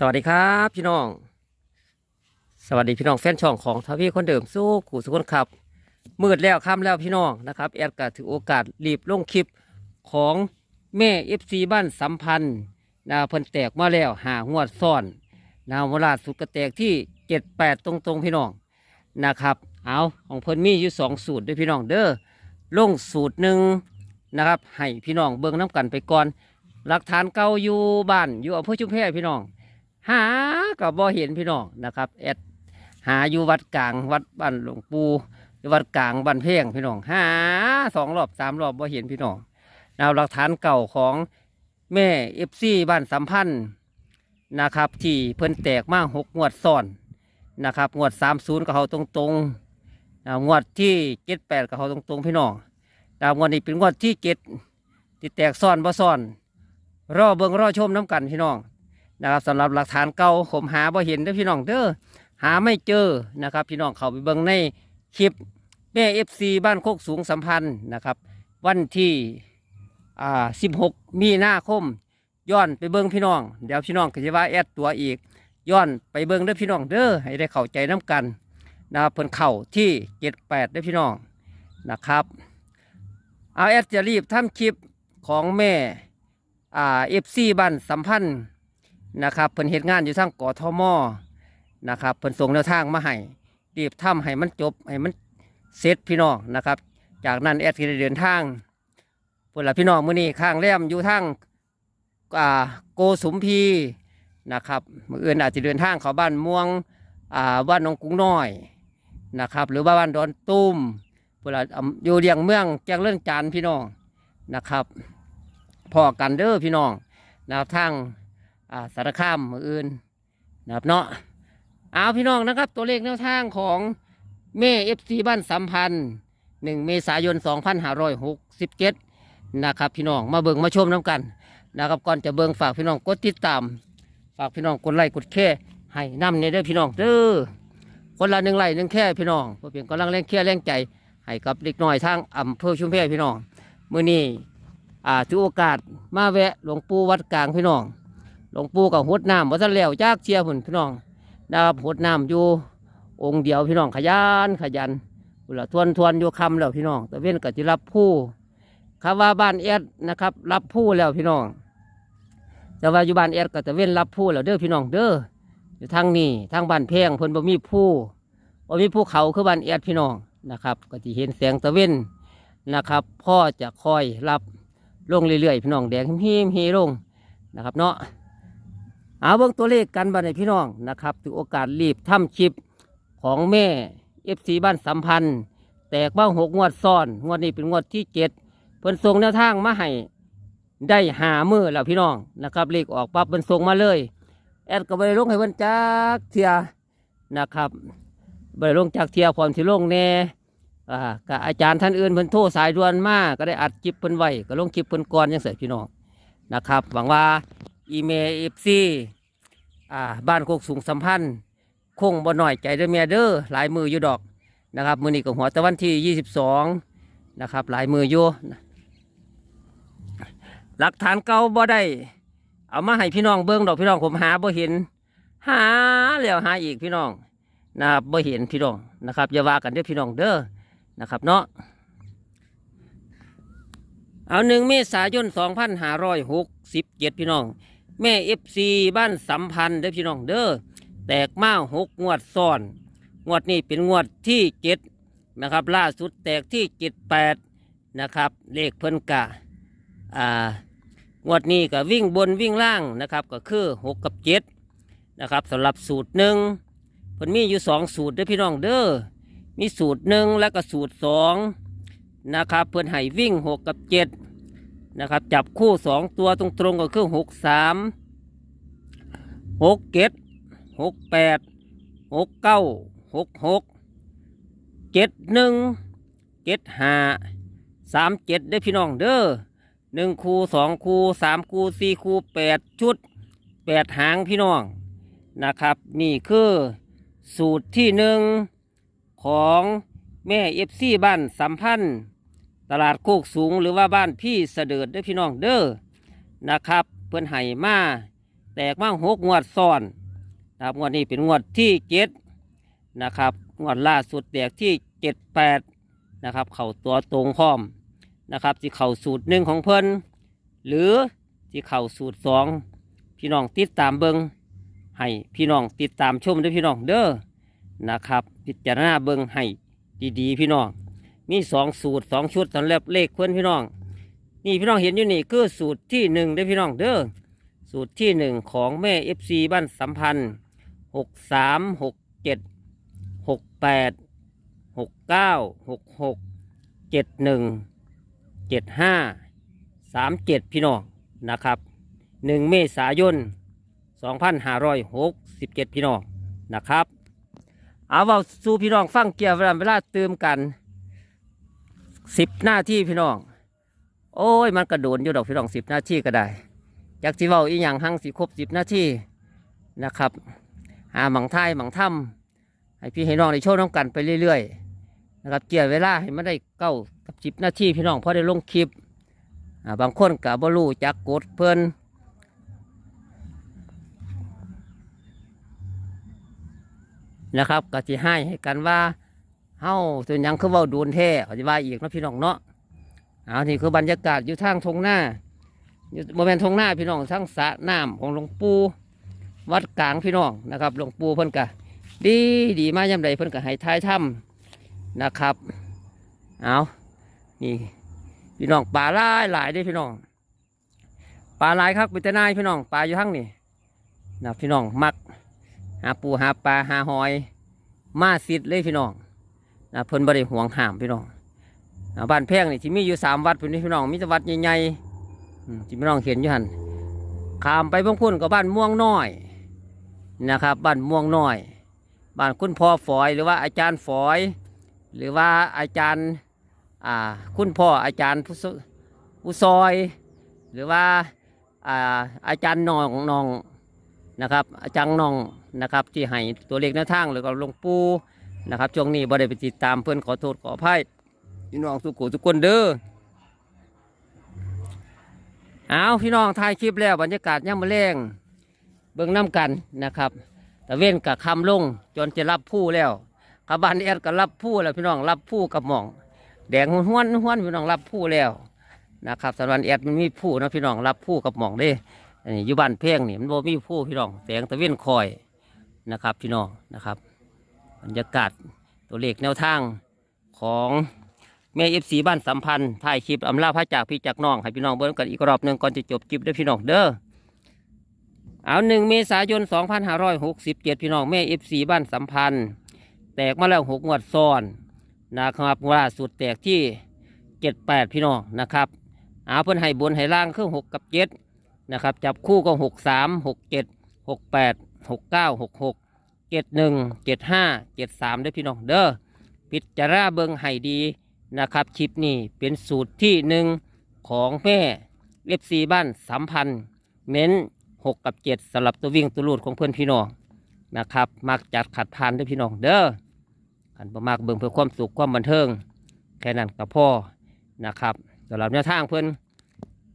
สวัสดีครับพี่น้อง สวัสดีพี่น้องแฟนช่องของทวีคนเดิมสู้ขู่สุขคนขับมืดแล้วค่ำแล้วพี่น้องนะครับแอดก็ถือโอกาสรีบลงคลิปของแม่เอฟซีบ้านสัมพันธ์นะเพิ่นแตกมาแล้วหางวดซ่อนนะเวลาสุดกระแตกที่เจ็ดแปดตรงๆพี่น้องนะครับเอาของเพิ่นมีอยู่สองสูตรด้วยพี่น้องเด้อลงสูตรหนึ่งนะครับให้พี่น้องเบิ่งน้ำกันไปก่อน หลักฐานเก่าอยู่บ้านอยู่อำเภอชุมแพพี่น้อง หากับบ่เห็นพี่น้องนะครับแอดหาอยู่วัดกลางวัดบ้านหลวงปู่วัดกลางบ้านเพ่งพี่น้องหาสองรอบสามรอบบ่เห็นพี่น้องเอาหลักฐานเก่าของแม่เอฟซีบ้านสัมพันธ์นะครับที่เพิ่นแตกมากหกงวดซ้อนนะครับงวดสามศูนย์กับเขาตรงๆอ่างวดที่เจ็ดแปดกับเขาตรงๆพี่น้องดาวงวดนี้เป็นงวดที่เจ็ดที่แตกซ้อนบ่ซ้อนรอเบิ่งรอชมน้ำกันพี่น้อง นะครับสำหรับหลักฐานเก่าผมหาบ่เห็นเด้อพี่น้องเด้อหาไม่เจอนะครับ พี่น้องเขาไปเบิ่งในคลิปแม่เอฟซีบ้านโคกสูงสัมพันธ์นะครับ วันที่อ่า16มีนาคม ย้อนไปเบิ่งพี่น้อง เดี๋ยวพี่น้องก็จะว่าแอดตัวอีก ย้อนไปเบิ่งเด้อพี่น้องเด้อให้ได้เข้าใจน้กันนะครับเพิ่นเข้าที่78เด้อพี่น้องนะครับเอาแอดจะรีบทำคลิปของแม่อ่าเอฟซีบ้านสัมพันธ์ นะครับเพิ่นเฮ็ดงานอยู่ทางกทมนะครับเพิ่นส่งแนวทางมาให้รีบทำให้มันจบให้มันเสร็จพี่น้องนะครับ จากนั้นแอดก็ได้เดินทางพุ่นละพี่น้องมื้อนี้ข้างแรมอยู่ทางอ่าโกสุมพีนะครับมื้ออื่นอาจจะเดินทางเข้าบ้านม่วงอ่าบ้านหนองกุ้งน้อยนะครับหรือว่าบ้านดอนตุ้มพุ่นละอำอยู่เรียงเมืองแจ้งเรื่องจานพี่น้องนะครับพอกันเด้อพี่น้องนะครับทาง อ่าสารคามมืออื่นนะครับเนาะเอาพี่น้องนะครับ ตัวเลขแนวทางของเม่เอฟซีบ้านสัมพันธ์หนึ่งเมษายน 2567 นะครับ พี่น้องมาเบิ่งมาชมน้ำกันนะครับก่อนจะเบิ่งฝากพี่น้องกดติดตาม ฝากพี่น้องกดไลค์กดแค่ให้นำในเด้อพี่น้องเด้อคนละหนึ่งไลค์หนึ่งแค่พี่น้องเพื่อเป็นกำลังแรงแค่แรงใจให้กับเด็กน้อยทางอำเภอชุมแพพี่น้องมื้อนี้อ่าถือโอกาสมาแวะหลวงปู่วัดกลางพี่น้อง ลวงปู่กับหดน้ำว่าท่านแล้วจากเชียร์พุ่นพี่น้องนะครับหดน้ำอยู่องค์เดียวพี่น้องขยันขยันเวลาทวนทวนอยู่คำแล้วพี่น้องแต่เว้นก็จะรับผู้คำว่าบ้านแอดนะครับ รับผู้แล้วพี่น้องแต่ว่าอยู่บ้านแอดก็จะเว้นรับผู้แล้วเด้อพี่น้องเด้ออยู่ทางนี้ทางบ้านแพงเพิ่นบ่มีผู้บ่มีภูเขาคือบ้านแอดพี่น้องนะครับก็จะเห็นแสงตะเว้นนะครับ พ่อจะคอยรับลงเรื่อยๆพี่น้องแดงหิมๆเฮลงนะครับเนาะ เอาเบิ่งตัวเลขกันบัดนี้พี่น้องนะครับถือโอกาสรีบทำคลิปของแม่เอฟซีบ้านสัมพันธ์ แตกบ้างหกงวดซ้อน งวดนี้เป็นงวดที่เจ็ดเพิ่นส่งแนวทางมาให้ได้หามือแล้วพี่น้องนะครับเลขออกปั๊บเพิ่นส่งมาเลย แอดก็บริลงให้เพิ่นจักเทียนะครับบริลงจากเทียพร้อมที่ลงแน่อ่ากับอาจารย์ท่านอื่นเพิ่นโทรสายด่วนมาก็ได้อัดคลิปเพิ่นไว้ก็ลงคลิปเพิ่นก่อนยังเสร็จพี่น้องนะครับหวังว่า อีเมลเอฟซีอ่าบ้านโคกสูงสัมพันธ์คงบ่หน่อยใจเด้อเมียเด้อหลายมืออยู่ดอกนะครับมือนี้ก็หัวตะวันที่ยี่สิบสองนะครับ หลายมืออยู่หลักฐานเก่าบ่ได้ เอามาให้พี่น้องเบิ้งดอกพี่น้องผมหาบ่เห็น หาแล้วหาอีกพี่น้องนะครับบ่เห็นพี่น้องนะครับอย่าว่ากันเด้อพี่น้องเด้อนะครับเนาะเอาหนึ่งเมษายน 2567 พี่น้อง แม่เอฟซีบ้านสัมพันธ์เด้อพี่น้องเด้อแตกมาหกงวดซ้อน งวดนี้เป็นงวดที่เจ็ดนะครับ ล่าสุดแตกที่เจ็ดแปดนะครับ เลขเพิ่นกะอ่างวดนี้ก็วิ่งบนวิ่งล่างนะครับ ก็คือหกกับเจ็ดนะครับสำหรับสูตรหนึ่งเพิ่นมีอยู่สองสูตรเด้อพี่น้องเด้อมีสูตรหนึ่งแล้วก็สูตรสองนะครับ เพื่อนให้วิ่งหกกับเจ็ด นะครับ จับคู่สองตัวตรงๆก็คือหกสามหกเจ็ดหกแปดหกเก้าหกหกเจ็ดหนึ่งเจ็ดห้าสามเจ็ดได้อพี่น้องเด้อหนึ่งคูสองคูสามคูสี่คูแปดชุดแปดหางพี่น้องนะครับ นี่คือสูตรที่หนึ่งของแม่เอฟซีบ้านสัมพันธ์ ตลาดโคกสูงหรือว่าบ้านพี่เสดิร์ดเด้อพี่น้องเด้อนะครับ เพื่อนไห้มาแตกมาหกงวดซ้อนนะครับงวดนี้เป็นงวดที่เจ็ดนะครับงวดล่าสุดแตกที่เจ็ดแปดนะครับ เข่าตัวตรงพร้อมนะครับที่เข่าสูตรหนึ่งของเพิ่นหรือที่เข่าสูตรสองพี่น้องติดตามเบิงให้พี่น้องติดตามชมด้วยพี่น้องเด้อนะครับ พิจารณาเบิงให้ดีๆ พี่น้อง มีสองสูตรสองชุดสำหรับเลขเพื่อนพี่น้อง นี่พี่น้องเห็นอยู่นี่คือสูตรที่หนึ่งเด้พี่น้องเด้อสูตรที่หนึ่งของแม่เอฟซีบ้านสัมพันธ์หกสามหกเจ็ดหกแปดหกเก้าหกหกเจ็ดหนึ่งเจ็ดห้าสามเจ็ดพี่น้องนะครับหนึ่งเมษายนสองพันห้าร้อยหกสิบเจ็ดพี่น้องนะครับ เอาเบาสู่พี่น้องฟังเกี่ยวเวลาเวลาเติมกัน สิบหน้าที่พี่น้อง โอ้ย มันกระโดนอยู่ดอกพี่น้องสิบหน้าที่ก็ได้จากสิเว้าอีหยังหั่งสิครบสิบหน้าที่นะครับ หาหมังไทยหมังถ้ำให้พี่ให้น้องได้โชว์น้องกันไปเรื่อยๆนะครับเกี่ยวเวลาให้มันได้เก้ากับสิบหน้าที่พี่น้องพอได้ลงคลิปอ่าบางคนกับบรูจักกดเพิ่นนะครับก็จะให้ให้กันว่า เฮ้าส่วนยังคือเว้าโดนแท้เขาจะว่าอีกเนาะพี่น้องเนาะเอานี่คือบรรยากาศอยู่ทางทงหน้าอยู่บริเวณทงหน้าพี่น้องทั้งสระน้ำของหลวงปู่วัดกลางพี่น้องนะครับหลวงปู่เพิ่นกะดีดีมากย่ำใดเพิ่นกะให้ท้ายถ้ำนะครับเอานี่พี่น้องปลาหลายหลายด้อพี่น้องปลาหลายครับเป็นแต่นายพี่น้องปลาอยู่ทั้งนี่นะพี่น้องมักหาปูหาปลาหาหอย มาสิทธิ์เลยพี่น้อง นะเพิ่นบริห่วงห้ามพี่น้องบ้านแพงนี่ที่มีอยู่สามวัดเป็นพี่น้องมีแต่วัดใหญ่ๆที่พี่น้องเห็นอยู่หันข้ามไปบางคุณกับบ้านม่วงน้อยนะครับ บ้านม่วงน้อย บ้านคุณพ่อฝอยหรือว่าอาจารย์ฝอย หรือว่าอาจารย์อ่าคุณพ่ออาจารย์ผู้ซผู้ซอย หรือว่าอ่าอาจารย์นองนองนะครับอาจารย์นองนะครับ ที่ให้ตัวเลขหน้าทางหรือก็หลวงปู่ นะครับช่วงนี้บ่ได้ไปติดตามเพื่อนขอโทษขออภัยพี่น้องสุขุทุกคนเด้อเอาพี่น้องถ่ายคลิปแล้วบรรยากาศย่ำมะแรงเบิ่งน้ำกันนะครับต่เว้นกับคำลงจนจะรับผู้แล้วขบานแอดก็รับผู้แล้วพี่น้องรับผู้กับหม่อง แดงห้วนห้วนพี่น้องรับผู้แล้วนะครับสำหรับแอดมันมีผู้นะพี่น้องรับผู้กับหม่องเด้อันนี้อยู่บ้านเพ่งนี่มันบ่มีผู้พี่น้องแสงตะเว้นคอยนะครับ พี่น้องนะครับ บรรยากาศตัวเลขแนวทางของแม่เอฟซีบ้านสัมพันธ์ถ่ายคลิปอำลาพระจากพี่จากน้อง ให้พี่น้องเบิ่งกันอีกรอบหนึ่งก่อนจะจบคลิปด้อพี่น้องเด้อเอาหนึ่งเมษายน 2567 พี่น้องแม่เอฟซีบ้านสัมพันธ์ แตกมาแล้วหกงวดซ้อนนะครับล่าสุดแตกที่ 78 พี่น้องนะครับเอาเพิ่นให้บนให้ล่างเครื่อง6กับ7นะครับจับคู่ก็ 6 3 6 7 6 8 6 9 6 6 7 1 7 5 7 3เด้อพี่น้องเด้อพิจารณาเบิงให้ดีนะครับคลิปนี้เป็นสูตรที่หนึ่งของแม่เอฟซีบ้านสัมพันธ์เน้น6กับ7สำหรับตัววิ่งตัวลูดของเพื่อนพี่น้องนะครับมักจัดขัดพานด้วยพี่น้องเด้ออันประมากเบิ่งเพื่อความสุขความบันเทิงแค่นั้นกับพ่อนะครับสำหรับแนวทางเพื่อน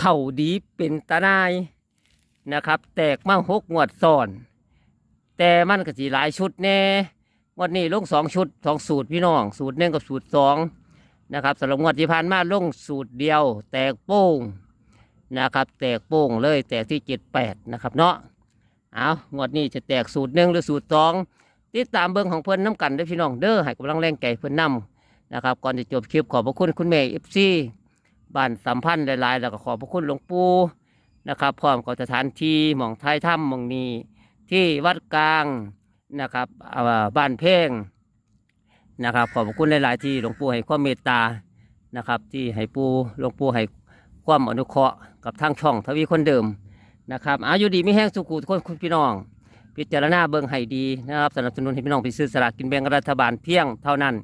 เข่าดีเป็นตาหนนะครับ แตกมาหกงวดซ้อน แต่มันก็สีหลายชุดแน่วันนี้ลงสองชุดสองสูตรพี่น้อง สูตรหนึ่งกับสูตรสองนะครับสำหรับงวดที่ผ่านมาลงสูตรเดียว แตกโป้งนะครับ แตกโป้งเลยแตกที่เจ็ดแปดนะครับเนาะเอางวดนี้จะแตกสูตรหนึ่งหรือสูตรสองติดตามเบิ้งของเพิ่อนน้ำกันเด้พี่น้องเด้อให้กำลังแรงใจเพิ่นนำนะครับก่อนจะจบคลิปขอบพระคุณคุณแม่เอฟซีบ้านสัมพันธ์หลายๆ แล้วก็ขอบพระคุณหลวงปู่นะครับพร้อมกับสถานที่หม่องท้ายถ้ำหม่องนี้ ที่วัดกลางนะครับบ้านเพ่งนะครับ ขอบคุณหลาย ๆ ที่หลวงปู่ให้ความเมตตานะครับ ที่ให้ปูหลวงปู่ให้ความอนุเคราะห์กับทางช่องทวีคนเดิมนะครับอายุดีไม่แห้งสุขุทุกคนคุณพี่น้อง พิจารณาเบิ่งให้ดีนะครับสนับสนุนให้พี่น้องไปซื้อสลากกินแบ่งรัฐบาลเพียงเท่านั้น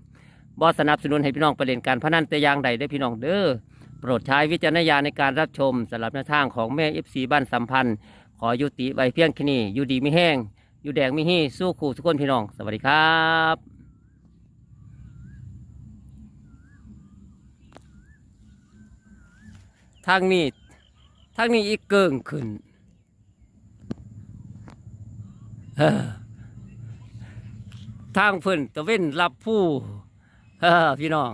บ่สนับสนุนให้พี่น้องไปเล่นการพนันแต่อย่างใดได้พี่น้องเด้อโปรดใช้วิจารณญาณในการรับชมสำหรับแนวทางของแม่เอฟซีบ้านสัมพันธ์ ขอยุติไว้เพียงแค่นี้อยู่ดีไม่แห้ง อยู่แดงไม่ฮี้สู้ขู่ทุกคนพี่น้อง สวัสดีครับทางนี้ทางนี้อีกเกิงขึ้นทางเพิ่นตะเว้นรับผู้พี่น้อง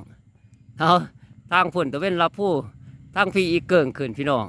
เอาทางเพิ่นตะเว้นรับผู้ทางพี่อีกเกิงขึ้นพี่น้อง